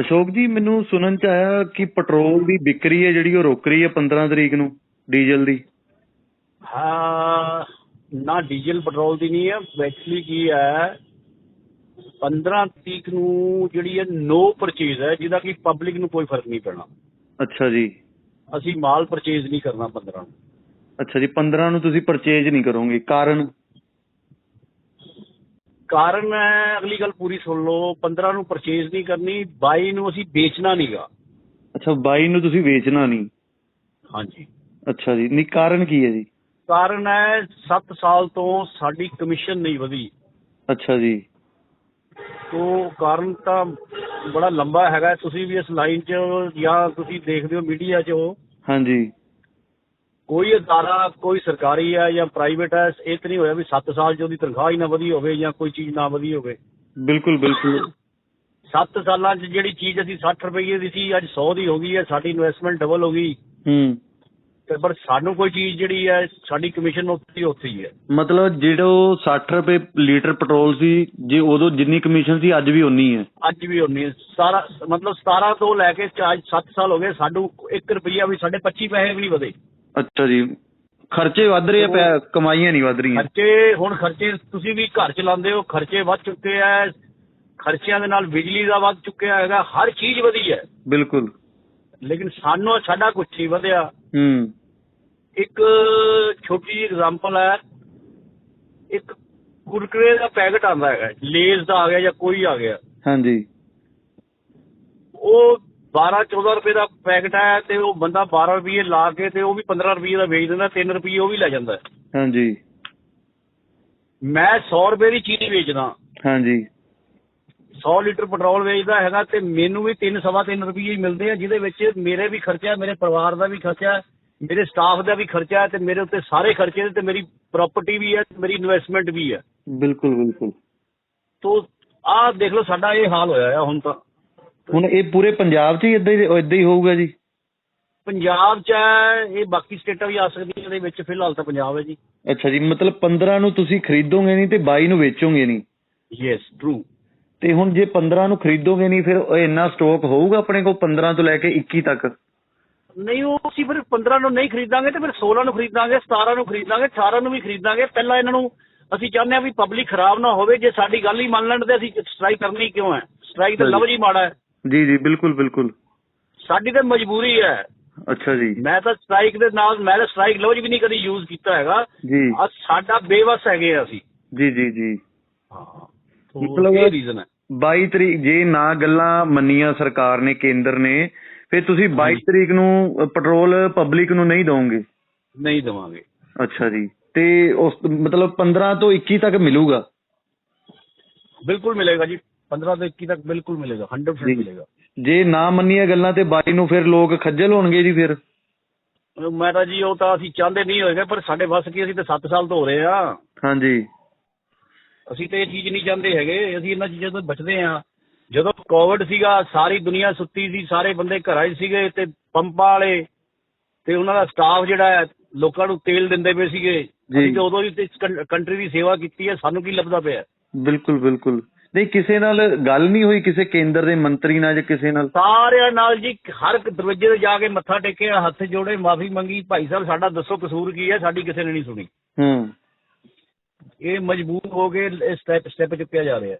ਅਸ਼ੋਕ ਜੀ ਮੈਨੂੰ ਸੁਣਨ ਚ ਆਇਆ ਕਿ ਪੈਟਰੋਲ ਦੀ ਵਿਕਰੀ ਹੈ ਜਿਹੜੀ ਉਹ ਰੁਕ ਰਹੀ ਹੈ 15 ਤਰੀਕ ਨੂੰ ਡੀਜ਼ਲ ਦੀ। ਹਾਂ ਨਾ ਡੀਜ਼ਲ ਪੈਟਰੋਲ ਦੀ ਨਹੀਂ ਹੈ। ਐਕਚੁਅਲੀ ਕੀ ਹੈ 15 ਤਰੀਕ ਨੂੰ ਜਿਹੜੀ ਹੈ ਨੋ ਪਰਚੇਜ਼ ਹੈ ਜਿਹਦਾ ਕਿ ਪਬਲਿਕ ਨੂੰ ਕੋਈ ਫ਼ਰਕ ਨਹੀਂ ਪੈਣਾ। ਅੱਛਾ ਜੀ। ਅਸੀਂ ਮਾਲ ਪਰਚੇਜ਼ ਨਹੀਂ ਕਰਨਾ 15 ਨੂੰ। ਅੱਛਾ ਜੀ 15 ਨੂੰ ਤੁਸੀਂ ਪਰਚੇਜ ਨਹੀਂ ਕਰੋਗੇ ਕਾਰਨ? ਕਾਰਨ ਹੈ ਅਗਲੀ ਗੱਲ ਪੂਰੀ ਸੁਣ ਲਓ 15 ਨੂੰ ਪਰਚੇਜ਼ ਨਹੀਂ ਕਰਨੀ 22 ਨੂੰ ਅਸੀਂ ਵੇਚਣਾ ਨਹੀਂਗਾ। ਅੱਛਾ 22 ਨੂੰ ਤੁਸੀਂ ਵੇਚਣਾ ਨਹੀਂ? ਹਾਂਜੀ। ਅੱਛਾ ਜੀ ਨਹੀਂ ਕਾਰਨ ਕੀ ਹੈ ਜੀ? ਕਾਰਨ ਹੈ 7 ਸਾਲ ਤੋਂ ਸਾਡੀ ਕਮਿਸ਼ਨ ਨਹੀਂ ਵਧੀ। ਅੱਛਾ ਜੀ। ਤੋ ਕਾਰਨ ਤਾਂ ਬੜਾ ਲੰਬਾ ਹੈਗਾ। ਤੁਸੀਂ ਵੀ ਇਸ ਲਾਈਨ 'ਚ ਜਾਂ ਤੁਸੀਂ ਦੇਖਦੇ ਹੋ ਮੀਡੀਆ 'ਚ ਹੋ। ਹਾਂਜੀ। ਕੋਈ ਅਦਾਰਾ ਕੋਈ ਸਰਕਾਰੀ ਹੈ ਜਾਂ ਪ੍ਰਾਈਵੇਟ ਹੈ ਇਹ ਤਾਂ ਨਹੀਂ ਹੋਇਆ ਵੀ 7 ਸਾਲ 'ਚ ਉਹਦੀ ਤਨਖਾਹ ਹੀ ਨਾ ਵਧੀ ਹੋਵੇ ਜਾਂ ਕੋਈ ਚੀਜ਼ ਨਾ ਵਧੀ ਹੋਵੇ। ਬਿਲਕੁਲ ਬਿਲਕੁਲ। 7 ਸਾਲਾਂ 'ਚ ਜਿਹੜੀ ਚੀਜ਼ ਅਸੀਂ 60 ਰੁਪਏ ਦੀ ਸੀ ਅੱਜ 100 ਦੀ ਹੋ ਗਈ ਹੈ ਸਾਡੀ ਇਨਵੈਸਟਮੈਂਟ ਡਬਲ ਹੋ ਗਈ। ਹੂੰ। ਤੇ ਪਰ ਸਾਨੂੰ ਕੋਈ ਚੀਜ਼ ਜਿਹੜੀ ਹੈ ਸਾਡੀ ਕਮਿਸ਼ਨ ਉੱਥੇ ਉੱਥੇ ਹੀ ਹੈ। ਮਤਲਬ ਜਿਹੜਾ 60 ਰੁਪਏ ਲੀਟਰ ਪੈਟਰੋਲ ਸੀ ਜੇ ਉਦੋਂ ਜਿੰਨੀ ਕਮਿਸ਼ਨ ਸੀ ਅੱਜ ਵੀ ਉਨੀ ਹੈ। ਅੱਜ ਵੀ ਉਨੀ ਹੈ। ਸਾਰਾ ਮਤਲਬ 17 ਤੋਂ ਲੈ ਕੇ ਅੱਜ 7 ਸਾਲ ਹੋ ਗਏ ਸਾਨੂੰ 1 ਰੁਪਿਆ ਵੀ ਸਾਡੇ 25 ਪੈਸੇ ਵੀ ਨਹੀਂ ਵਧੇ। ਅੱਛਾ ਜੀ। ਖਰਚੇ ਵੱਧ ਰਹੇ ਆ ਕਮਾਈਆਂ ਨਹੀਂ ਵੱਧ ਰਹੀਆਂ। ਖਰਚੇ ਹੁਣ ਖਰਚੇ ਤੁਸੀਂ ਵੀ ਘਰ ਚਲਾਉਂਦੇ ਹੋ ਖਰਚੇ ਵੱਧ ਚੁੱਕੇ ਆ ਖਰਚਿਆਂ ਦੇ ਨਾਲ ਬਿਜਲੀ ਦਾ ਵੱਧ ਚੁੱਕਿਆ ਹੈਗਾ ਹਰ ਚੀਜ਼ ਵਧੀ ਹੈ। ਬਿਲਕੁਲ। ਲੇਕਿਨ ਸਾਨੂੰ ਸਾਡਾ ਕੁਛ ਨਹੀਂ ਵਧਿਆ। ਹੂੰ। ਇੱਕ ਛੋਟੀ ਜਿਹੀ ਐਗਜ਼ਾਮਪਲ ਹੈ ਇੱਕ ਕੁਰਕਰੇ ਦਾ ਪੈਕਟ ਆਉਂਦਾ ਹੈਗਾ ਲੇਜ਼ ਦਾ ਆ ਗਿਆ ਜਾਂ ਕੋਈ ਆ ਗਿਆ। ਹਾਂਜੀ। ਉਹ 12 14 ਰੁਪਏ ਦਾ ਪੈਕਟ ਹੈ ਤੇ ਉਹ ਬੰਦਾ 12 ਰੁਪਏ ਲਾ ਕੇ ਤੇ ਉਹ ਵੀ 15 ਰੁਪਏ ਦਾ ਵੇਚ ਦਿੰਦਾ 3 ਰੁਪਏ ਉਹ ਵੀ ਲੈ ਜਾਂਦਾ। ਹਾਂਜੀ। ਮੈਂ 100 ਰੁਪਏ ਦੀ ਚੀਜ਼ ਵੇਚਦਾ। ਹਾਂਜੀ। 100 ਲੀਟਰ ਪੈਟਰੋਲ ਵੇਚਦਾ ਹੈਗਾ ਤੇ ਮੈਨੂੰ ਵੀ 3 ਸਵਾ 3 ਰੁਪਏ ਹੀ ਮਿਲਦੇ ਆ ਜਿਹਦੇ ਵਿੱਚ ਮੇਰੇ ਵੀ ਖਰਚਾ ਮੇਰੇ ਪਰਿਵਾਰ ਦਾ ਵੀ ਖਰਚਾ ਮੇਰੇ ਸਟਾਫ ਦਾ ਵੀ ਖਰਚਾ ਹੈ ਤੇ ਮੇਰੇ ਉੱਤੇ ਸਾਰੇ ਖਰਚੇ ਤੇ ਮੇਰੀ ਪ੍ਰਾਪਰਟੀ ਵੀ ਹੈ ਤੇ ਮੇਰੀ ਇਨਵੈਸਟਮੈਂਟ ਵੀ ਹੈ। ਬਿਲਕੁਲ ਬਿਲਕੁਲ। ਤੋ ਆਹ ਦੇਖ ਲਓ ਸਾਡਾ ਇਹ ਹਾਲ ਹੋਇਆ ਹੈ ਹੁਣ ਤਾਂ। ਹੁਣ ਇਹ ਪੂਰੇ ਪੰਜਾਬ 'ਚ ਹੀ ਇਦਾਂ ਹੀ ਇਦਾਂ ਹੀ ਹੋਊਗਾ ਜੀ? ਪੰਜਾਬ 'ਚ ਹੈ ਇਹ ਬਾਕੀ ਸਟੇਟਾਂ ਵੀ ਆ ਸਕਦੀਆਂ ਇਹਦੇ ਵਿੱਚ ਫਿਲਹਾਲ ਤਾਂ ਪੰਜਾਬ ਹੈ ਜੀ। ਅੱਛਾ ਜੀ ਮਤਲਬ 15 ਨੂੰ ਤੁਸੀਂ ਖਰੀਦੋਗੇ ਨਹੀਂ ਤੇ 22 ਨੂੰ ਵੇਚੋਗੇ ਨਹੀਂ? ਯੈਸ ਟਰੂ ਤੇ ਹੁਣ ਜੇ 15 ਨੂੰ ਖਰੀਦੋਗੇ ਨਹੀਂ ਫਿਰ ਇੰਨਾ ਸਟਾਕ ਹੋਊਗਾ ਆਪਣੇ ਕੋਲ 15 ਤੋਂ ਲੈ ਕੇ 21 ਤੱਕ? ਨਹੀਂ ਉਹ ਅਸੀਂ ਫਿਰ 15 ਨੂੰ ਨਹੀਂ ਖਰੀਦਾਂਗੇ ਤੇ ਫਿਰ 16 ਨੂੰ ਖਰੀਦਾਂਗੇ 17 ਨੂੰ ਖਰੀਦਾਂਗੇ 18 ਨੂੰ ਵੀ ਖਰੀਦਾਂਗੇ। ਪਹਿਲਾਂ ਇਹਨਾਂ ਨੂੰ ਅਸੀਂ ਚਾਹੁੰਦੇ ਹਾਂ ਵੀ ਪਬਲਿਕ ਖਰਾਬ ਨਾ ਹੋਵੇ ਜੇ ਸਾਡੀ ਗੱਲ ਹੀ ਮੰਨ ਲੈਣ ਤੇ ਅਸੀਂ ਸਟ੍ਰਾਈਕ ਕਰਨੀ ਕਿਉਂ ਹੈ? ਸਟ੍ਰਾਈਕ ਤਾਂ। ਲਫ਼ਜ਼ ਹੀ ਮਾੜਾ। ਹੈ ਜੀ ਜੀ ਬਿਲਕੁਲ ਬਿਲਕੁਲ। ਸਾਡੀ ਤਾਂ ਮਜਬੂਰੀ ਹੈ। ਅੱਛਾ ਜੀ। ਮੈਂ ਤਾਂ ਸਟ੍ਰਾਈਕ ਦੇ ਨਾਲ ਮੈਂ ਤਾਂ ਸਟ੍ਰਾਈਕ ਲਫ਼ਜ਼ ਵੀ ਨਹੀਂ ਕਦੀ ਯੂਜ਼ ਕੀਤਾ ਹੈਗਾ। ਜੀ। ਆ ਸਾਡਾ ਬੇਵਸ ਹੈਗੇ ਆ ਅਸੀਂ। ਜੀ ਜੀ ਜੀ। ਹਾਂ ਮਤਲਬ- ਇਹ ਰੀਜ਼ਨ ਹੈ। 22 ਤਰੀਕ ਜੇ ਨਾ ਗੱਲਾਂ ਮੰਨੀਆਂ ਸਰਕਾਰ ਨੇ ਕੇਂਦਰ ਨੇ ਫਿਰ ਤੁਸੀਂ 22 ਹਾਂਜੀ। ਤਰੀਕ ਨੂੰ ਪੈਟਰੋਲ ਪਬਲਿਕ ਨੂੰ ਨਹੀਂ ਦੋਗੇ ਨਹੀਂ ਦਵਾਂਗੇ। ਅੱਛਾ ਜੀ। ਤੇ ਉਸ ਮਤਲਬ 15 ਤੋਂ 21 ਤੱਕ ਮਿਲੂਗਾ? ਬਿਲਕੁਲ ਮਿਲੇਗਾ ਜੀ। 15 ਤੋਂ 21 ਤੱਕ ਬਿਲਕੁਲ ਮਿਲੇਗਾ 100% ਜੀ। ਮਿਲੇਗਾ। ਜੇ ਨਾ ਮੰਨੀਆਂ ਗੱਲਾਂ ਤੇ 22 ਨੂੰ ਫਿਰ ਲੋਕ ਖੱਜਲ ਹੋਣਗੇ ਜੀ ਫਿਰ। ਮੈਂ ਤਾਂ ਜੀ ਉਹ ਤਾਂ ਅਸੀਂ ਚਾਹੁੰਦੇ ਨਹੀਂ ਹੋਏਗਾ ਪਰ ਸਾਡੇ ਵੱਸ ਕੀ ਅਸੀਂ ਤਾਂ 7 ਸਾਲ ਤੋਂ ਹੋ ਰਹੇ ਆ। ਹਾਂਜੀ। ਅਸੀਂ ਤੇ ਇਹ ਚੀਜ਼ ਨਹੀਂ ਚਾਹੁੰਦੇ ਹੈਗੇ ਅਸੀਂ ਇਹਨਾਂ ਚੀਜ਼ਾਂ ਤੋਂ ਬਚਦੇ ਆ ਜਦੋਂ ਕੋਵਿਡ ਸੀਗਾ ਸਾਰੀ ਦੁਨੀਆ ਸੁੱਤੀ ਸੀ ਸਾਰੇ ਬੰਦੇ ਘਰਾਂ 'ਚ ਸੀਗੇ ਤੇ ਪੰਪਾਂ ਵਾਲੇ ਤੇ ਉਹਨਾਂ ਦਾ ਸਟਾਫ ਜਿਹੜਾ ਹੈ ਲੋਕਾਂ ਨੂੰ ਤੇਲ ਦਿੰਦੇ ਪਏ ਸੀਗੇ। ਅਸੀਂ ਤੇ ਉਦੋਂ ਹੀ ਤੇ ਕੰਟਰੀ ਦੀ ਸੇਵਾ ਕੀਤੀ ਹੈ ਸਾਨੂੰ ਕੀ ਲੱਭਦਾ ਪਿਆ? ਬਿਲਕੁਲ ਬਿਲਕੁਲ। ਨਹੀਂ ਕਿਸੇ ਨਾਲ ਗੱਲ ਨਹੀਂ ਹੋਈ ਕਿਸੇ ਕੇਂਦਰ ਦੇ ਮੰਤਰੀ ਨਾਲ ਜਾਂ ਕਿਸੇ ਨਾਲ? ਸਾਰਿਆਂ ਨਾਲ ਜੀ ਹਰ ਇੱਕ ਦਰਵਾਜ਼ੇ ਤੇ ਜਾ ਕੇ ਮੱਥਾ ਟੇਕਿਆ ਹੱਥ ਜੋੜੇ ਮਾਫੀ ਮੰਗੀ ਭਾਈ ਸਾਹਿਬ ਸਾਡਾ ਦੱਸੋ ਕਸੂਰ ਕੀ ਹੈ ਸਾਡੀ ਕਿਸੇ ਨੇ ਨਹੀਂ ਸੁਣੀ। ਹੂੰ। ਇਹ ਮਜਬੂਰ ਹੋ ਕੇ ਸਟੈਪ ਸਟੈਪ ਚੁੱਕਿਆ ਜਾ ਰਿਹਾ।